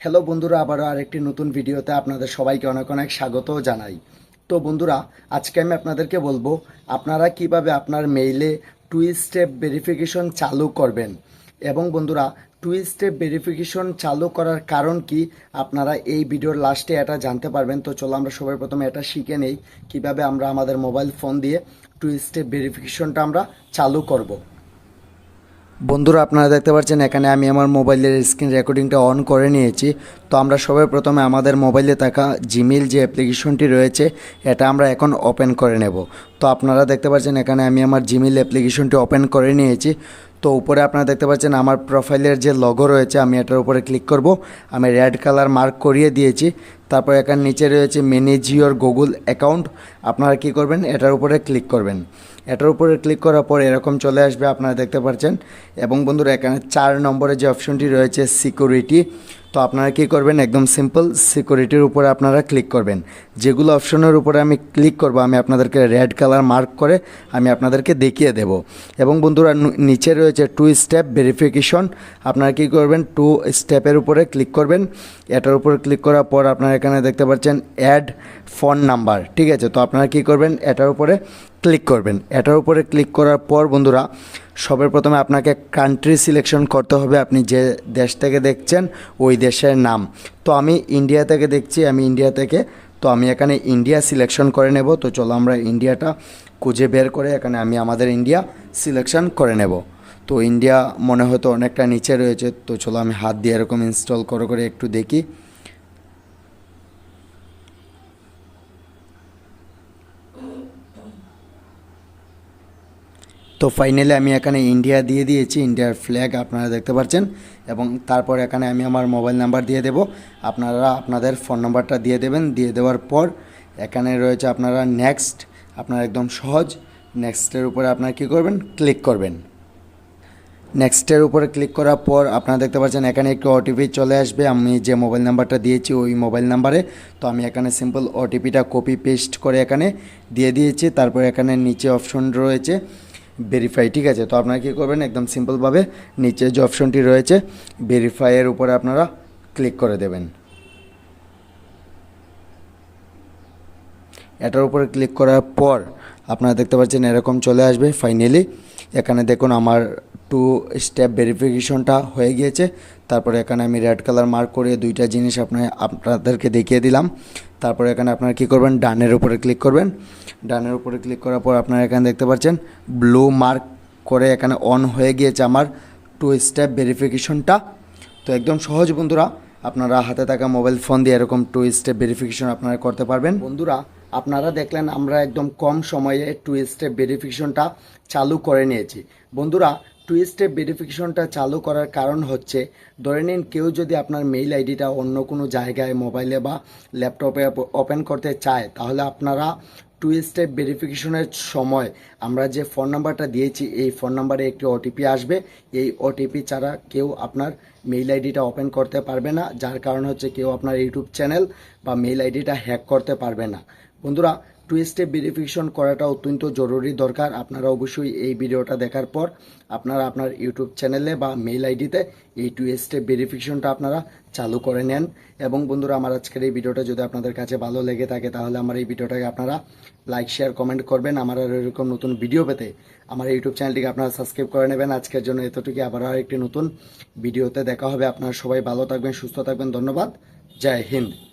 Hello বন্ধুরা, আবারও আরেকটি নতুন ভিডিওতে আপনাদের সবাইকে অনেক অনেক স্বাগত জানাই। তো বন্ধুরা, আজকে আমি আপনাদেরকে বলব, আপনারা কীভাবে আপনার মেইলে টু স্টেপ ভেরিফিকেশন চালু করবেন? এবং বন্ধুরা টু স্টেপ ভেরিফিকেশন চালু করার কারণ কি? আপনারা এই ভিডিওর লাস্টে এটা জানতে পারবেন। তো চলো আমরা সবাই প্রথমে এটা শিখে নেই, কীভাবে আমরা আমাদের মোবাইল ফোন দিয়ে টু স্টেপ ভেরিফিকেশনটা আমরা চালু করব। বন্ধুরা, আপনারা দেখতে পাচ্ছেন এখানে আমি আমার মোবাইলের স্ক্রিন রেকর্ডিংটা অন করে নিয়েছি। তো আমরা সবাই প্রথমে আমাদের মোবাইলে থাকা জিমেল যে অ্যাপ্লিকেশনটি রয়েছে, এটা আমরা এখন ওপেন করে নেব। তো আপনারা দেখতে পাচ্ছেন এখানে আমি আমার জিমেল অ্যাপ্লিকেশনটি ওপেন করে নিয়েছি। তো উপরে আপনারা দেখতে পাচ্ছেন আমার প্রোফাইলের যে লগো রয়েছে, আমি এটার উপরে ক্লিক করব। আমি রেড কালার মার্ক করিয়ে দিয়েছি। তারপর এখানে নিচে রয়েছে ম্যানেজ ইউর গুগল অ্যাকাউন্ট আপনারা কি করবেন, এটার উপরে ক্লিক করবেন। এটার উপরে ক্লিক করার পর এরকম চলে আসবে, আপনারা দেখতে পাচ্ছেন এবং বন্ধুরা, এখানে চার নম্বরে যে অপশনটি রয়েছে সিকিউরিটি তো আপনারা কি করবেন? একদম সিম্পল সিকিউরিটির উপরে আপনারা ক্লিক করবেন। যেগুলো অপশনের উপরে আমি ক্লিক করব, আমি আপনাদেরকে রেড কালার মার্ক করে আমি আপনাদেরকে দেখিয়ে দেব। এবং বন্ধুরা নিচে রয়েছে টু স্টেপ ভেরিফিকেশন আপনারা কি করবেন? টু স্টেপের উপরে ক্লিক করবেন। এটার উপরে ক্লিক করার পর আপনারা এখানে দেখতে পাচ্ছেন অ্যাড ফোন নাম্বার ঠিক আছে? তো আপনারা কি করবেন? এটার উপরে ক্লিক করবেন। এটার উপরে ক্লিক করার পর বন্ধুরা সবার প্রথমে আপনাকে কান্ট্রি সিলেকশন করতে হবে। আপনি যে দেশ থেকে দেখছেন, ওই দেশের নাম। তো আমি ইন্ডিয়া থেকে দেখছি, আমি ইন্ডিয়া থেকে। তো আমি এখানে ইন্ডিয়া সিলেকশন করে নেব। তো চলো আমরা ইন্ডিয়াটা খুঁজে বের করে এখানে আমি আমাদের ইন্ডিয়া সিলেকশন করে নেব। তো ইন্ডিয়া মনে হয়তো অনেকটা নিচে রয়েছে। তো চলো আমি হাত দিয়ে এরকম ইনস্টল করে করে একটু দেখি। তো ফাইনালি আমি এখানে ইন্ডিয়া দিয়ে দিয়েছি ইন্ডিয়ার ফ্ল্যাগ আপনারা দেখতে পাচ্ছেন, এবং তারপর এখানে আমি আমার মোবাইল নাম্বার দিয়ে দেব। আপনারা আপনাদের ফোন নাম্বারটা দিয়ে দেবেন, দিয়ে দেওয়ার পর এখানে রয়েছে আপনারা নেক্সট আপনার একদম সহজ নেক্সটের উপরে আপনারা কী করবেন? ক্লিক করবেন। নেক্সটের উপরে ক্লিক করার পর আপনারা দেখতে পাচ্ছেন এখানে একটু ওটিপি চলে আসবে। আমি যে মোবাইল নাম্বারটা দিয়েছি ওই মোবাইল নাম্বারে তো আমি এখানে সিম্পল ওটিপিটা কপি পেস্ট করে এখানে দিয়ে দিয়েছি। তারপর এখানে নিচে অপশন রয়েছে। ভেরিফাই ঠিক আছে? তো আপনারা কী করবেন? একদম সিম্পলভাবে নিচে যে অপশনটি রয়েছে ভেরিফাইয়ের উপরে আপনারা ক্লিক করে দেবেন। এটার উপরে ক্লিক করার পর আপনারা দেখতে পাচ্ছেন এরকম চলে আসবে ফাইনালি এখানে দেখুন আমার টু স্টেপ ভেরিফিকেশনটা হয়ে গিয়েছে। তারপরে এখানে আমি রেড কালার মার্ক করে দুইটা জিনিস আপনার, আপনাদেরকে দেখিয়ে দিলাম। তারপরে এখানে আপনারা কী করবেন? ডানের উপরে ক্লিক করবেন। ডানের উপরে ক্লিক করার পর আপনারা এখানে দেখতে পাচ্ছেন ব্লু মার্ক করে এখানে অন হয়ে গিয়েছে আমার টু স্টেপ ভেরিফিকেশনটা তো একদম সহজ বন্ধুরা, আপনারা হাতে থাকা মোবাইল ফোন দিয়ে এরকম টু স্টেপ ভেরিফিকেশন আপনারা করতে পারবেন। বন্ধুরা, আপনারা দেখলেন আমরা একদম কম সময়ে টু স্টেপ ভেরিফিকেশনটা চালু করে নিয়েছি। বন্ধুরা টু স্টেপ ভেরিফিকেশনটা চালু করার কারণ হচ্ছে, ধরে নিন কেউ যদি আপনার মেইল আইডিটা অন্য কোনো জায়গায় মোবাইলে বা ল্যাপটপে ওপেন করতে চায়, তাহলে আপনারা টু স্টেপ ভেরিফিকেশনের সময় আমরা যে ফোন নাম্বারটা দিয়েছি, এই ফোন নাম্বারে একটি ওটিপি আসবে। এই ওটিপি ছাড়া কেউ আপনার মেইল আইডিটা ওপেন করতে পারবে না, যার কারণ হচ্ছে কেউ আপনার ইউটিউব চ্যানেল বা মেইল আইডিটা হ্যাক করতে পারবে না। বন্ধুরা টু স্টেপ ভেরিফিকেশন করাটা অত্যন্ত জরুরি দরকার। আপনারা অবশ্যই এই ভিডিওটা দেখার পর আপনারা আপনার ইউটিউব চ্যানেলে বা মেইল আইডিতে এই টু স্টেপ ভেরিফিকেশনটা আপনারা চালু করে নেন। এবং বন্ধুরা, আমার আজকের এই ভিডিওটা যদি আপনাদের কাছে ভালো লেগে থাকে, তাহলে আমার এই ভিডিওটাকে আপনারা লাইক শেয়ার কমেন্ট করবেন। আমার আর এরকম নতুন ভিডিও পেতে আমার ইউটিউব চ্যানেলটিকে আপনারা সাবস্ক্রাইব করে নেবেন। আজকের জন্য এতটুকু আবার আরেকটি নতুন ভিডিওতে দেখা হবে। আপনারা সবাই ভালো থাকবেন, সুস্থ থাকবেন। ধন্যবাদ। জয় হিন্দ।